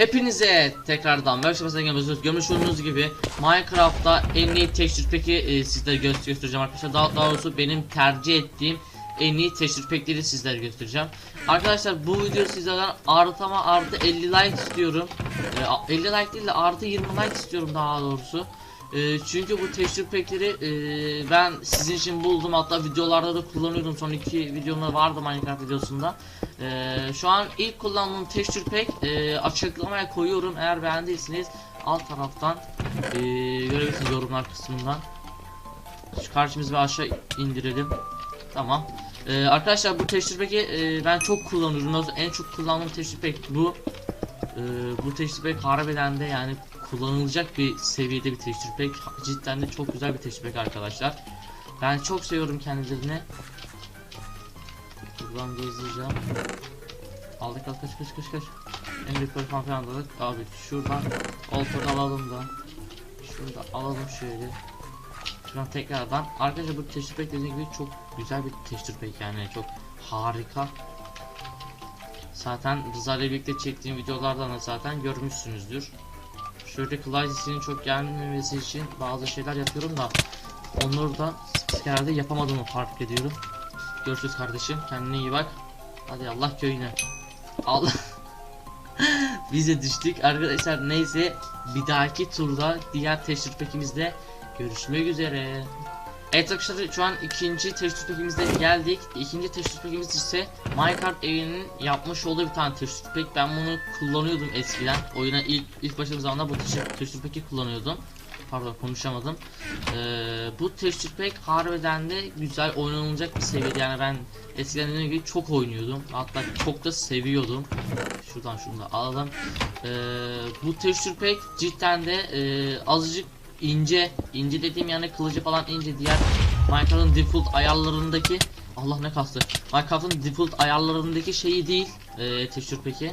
Hepinize tekrardan merhaba görmüş görmüş olduğunuz gibi Minecraft'ta en iyi texture pack'i e, sizlere gö- göstereceğim arkadaşlar. Daha, daha doğrusu benim tercih ettiğim en iyi texture pack'leri sizlere göstereceğim. Arkadaşlar bu video sizlerden artı ama artı 50 like istiyorum. E, a- 50 like değil de artı 20 like istiyorum daha doğrusu. E, çünkü bu texture pack'leri e, ben sizin için buldum. Hatta videolarda da kullanıyordum. Son iki videomda vardı Minecraft videosunda. Ee, şu an ilk kullandığım texture pack e, açıklamaya koyuyorum. Eğer beğendiyseniz alt taraftan e, görebilirsiniz yorumlar kısmından. Şu karşımızı bir aşağı indirelim. Tamam. Ee, arkadaşlar bu texture pack'i e, ben çok kullanıyorum. En çok kullandığım texture pack bu Ee, bu texture pack harbiden de yani kullanılacak bir seviyede bir texture pack cidden de çok güzel bir texture pack arkadaşlar. Ben çok seviyorum kendilerini. Buradan da Aldık al kaç kaç kaç kaç. En büyük performans falan aldık. Abi şuradan Oltada alalım da. Şurada alalım şöyle. Şuradan tekrardan. Arkadaşlar bu texture pack dediğim gibi çok güzel bir texture pack yani. Çok harika Zaten Rıza ile birlikte çektiğim videolardan da zaten görmüşsünüzdür Şöyle Clydes'in çok gelmemesi için bazı şeyler yapıyorum da Onları da herhalde yapamadığımı fark ediyorum Görüşürüz kardeşim. Kendine iyi bak. Hadi Allah köyüne. Allah. Bize düştük arkadaşlar. Neyse bir dahaki turda diğer teşhir pekimizde görüşmek üzere. Evet arkadaşlar şu an ikinci teşhir pekimizde geldik. İkinci teşhir pekimiz ise Minecraft evinin yapmış olduğu bir tane teşhir pek. Ben bunu kullanıyordum eskiden. Oyuna ilk ilk başladığım zaman bu teşhir peki kullanıyordum. Pardon konuşamadım. Ee, bu texture pack harbiden de güzel oynanılacak bir seviyede yani ben eskiden dediğim gibi çok oynuyordum hatta çok da seviyordum şuradan şunu da alalım ee, bu texture pack cidden de e, azıcık ince ince dediğim yani kılıcı falan ince diğer Minecraft'ın default ayarlarındaki Allah ne kastı Minecraft'ın default ayarlarındaki şeyi değil e, texture pack'i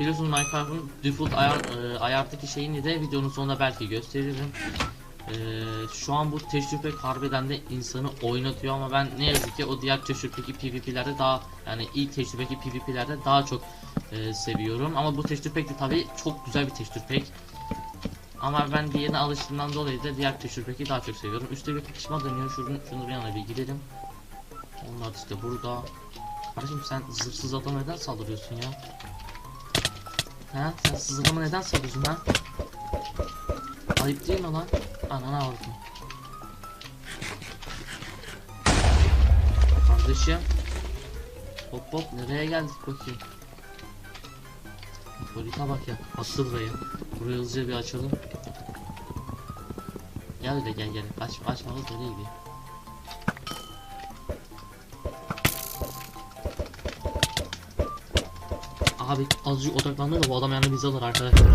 Biliyorsunuz Minecraft'ın default ayar, e, ayardaki şeyini de videonun sonunda belki gösteririm. E, şu an bu tecrübe harbiden de insanı oynatıyor ama ben ne yazık ki o diğer tecrübeki PvP'lerde daha yani ilk tecrübeki PvP'lerde daha çok e, seviyorum. Ama bu tecrübe de tabi çok güzel bir tecrübe. Ama ben diğerine alıştığımdan dolayı da diğer tecrübeyi daha çok seviyorum. Üstte bir kapışma dönüyor. Şunu, şunu bir yana bir gidelim. Onlar işte burada. Kardeşim sen zırhsız adama neden saldırıyorsun ya? Ha? Sen sızlama neden salıyorsun ha? Ayıp değil mi lan? Anana avradım. Kardeşim. Hop hop nereye geldik bakayım. Polita bak ya. Asıl burayı. Burayı hızlıca bir açalım. Gel de gel gel. Aç, açmamız nereye gidiyor? Abi azıcık odaklandı da bu adam yani bizi alır arkadaşlar.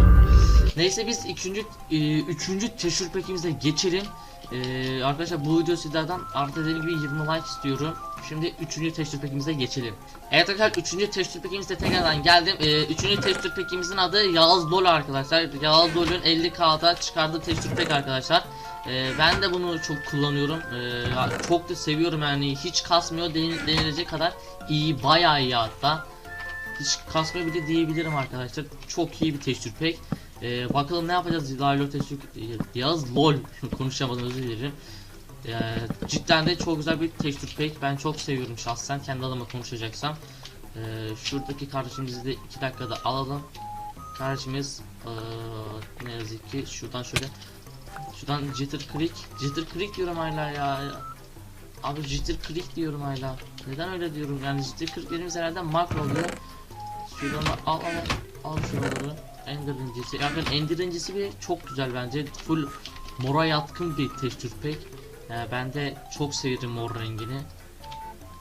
Neyse biz üçüncü, e, üçüncü teşhir pekimize geçelim. E, arkadaşlar bu video sizlerden artı dediğim gibi 20 like istiyorum. Şimdi üçüncü teşhir pekimize geçelim. Evet arkadaşlar üçüncü teşhir pekimizde tekrardan geldim. E, üçüncü teşhir pekimizin adı Yağız Dol arkadaşlar. Yağız Dol'ün 50k'da çıkardığı teşhir pek arkadaşlar. E, ben de bunu çok kullanıyorum. E, ya çok da seviyorum yani hiç kasmıyor denil- denilecek kadar iyi bayağı iyi hatta hiç kasma bile diyebilirim arkadaşlar. Çok iyi bir tekstür pek. Ee, bakalım ne yapacağız Lalo tekstür yaz lol konuşamadım özür dilerim. Ee, cidden de çok güzel bir tekstür pek. Ben çok seviyorum şahsen kendi adıma konuşacaksam. Ee, şuradaki kardeşimizi de 2 dakikada alalım. Kardeşimiz ee, ne yazık ki şuradan şöyle şuradan jitter click jitter click diyorum hala ya. Abi jitter click diyorum hala. Neden öyle diyorum? Yani jitter click dediğimiz herhalde makro oluyor. Şuradan da al al al şuraları. Ender incisi. Yani Ender incisi bir çok güzel bence. Full mora yatkın bir tekstür pek. Yani ben de çok severim mor rengini.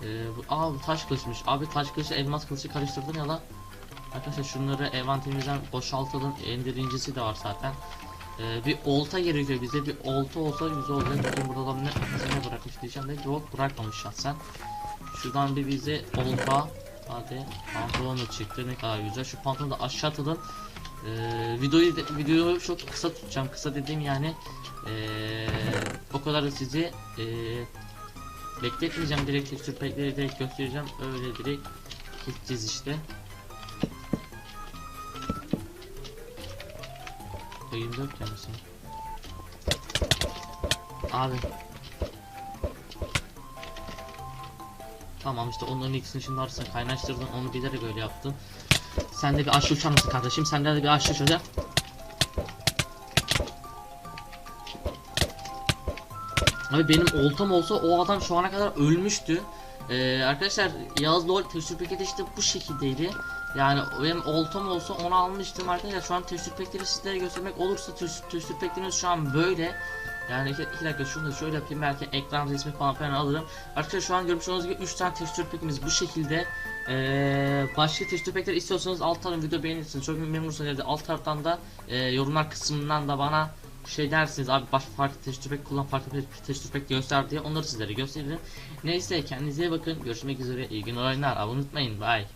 Ee, aa taş kılıçmış. Abi taş kılıçla elmas kılıcı karıştırdın ya la. Arkadaşlar şunları envanterimizden boşaltalım. Ender incisi de var zaten. Ee, bir olta gerekiyor bize. Bir olta olsa güzel olacak. Bakın burada adam ne, ne bırakmış diyeceğim de yok bırakmamış şahsen. Şuradan bir bize olta Hadi pantolon da çıktı ne kadar güzel. Şu pantolonu da aşağı atalım. Ee, videoyu de- videoyu çok kısa tutacağım. Kısa dediğim yani ee, o kadar da sizi ee, bekletmeyeceğim. Direkt tekstür direkt göstereceğim. Öyle direkt gideceğiz işte. Ya 24 gelmesin. Abi. Tamam işte onların ikisini şimdi arasına kaynaştırdın onu bilerek öyle yaptım. Sen de bir aşağı uçar mısın kardeşim? Senden de bir aşağı uçacak. Abi benim oltam olsa o adam şu ana kadar ölmüştü. Ee, arkadaşlar Yağız Lol testür paketi işte bu şekildeydi. Yani benim oltam olsa onu almıştım arkadaşlar. Şu an testür paketleri sizlere göstermek olursa testür, testür şu an böyle. Yani iki, iki dakika şunu da şöyle yapayım belki ekran resmi falan filan alırım. Arkadaşlar şu an görmüş olduğunuz gibi 3 tane tekstür pekimiz bu şekilde. Ee, başka tekstür pekler istiyorsanız alt taraftan video beğenirsiniz. Çok memnunsanız alt taraftan da e, yorumlar kısmından da bana şey dersiniz abi başka farklı tekstür pek kullan farklı bir tekstür pek göster diye onları sizlere gösteririm. Neyse kendinize iyi bakın. Görüşmek üzere. İyi günler oyunlar. Abone unutmayın. Bye.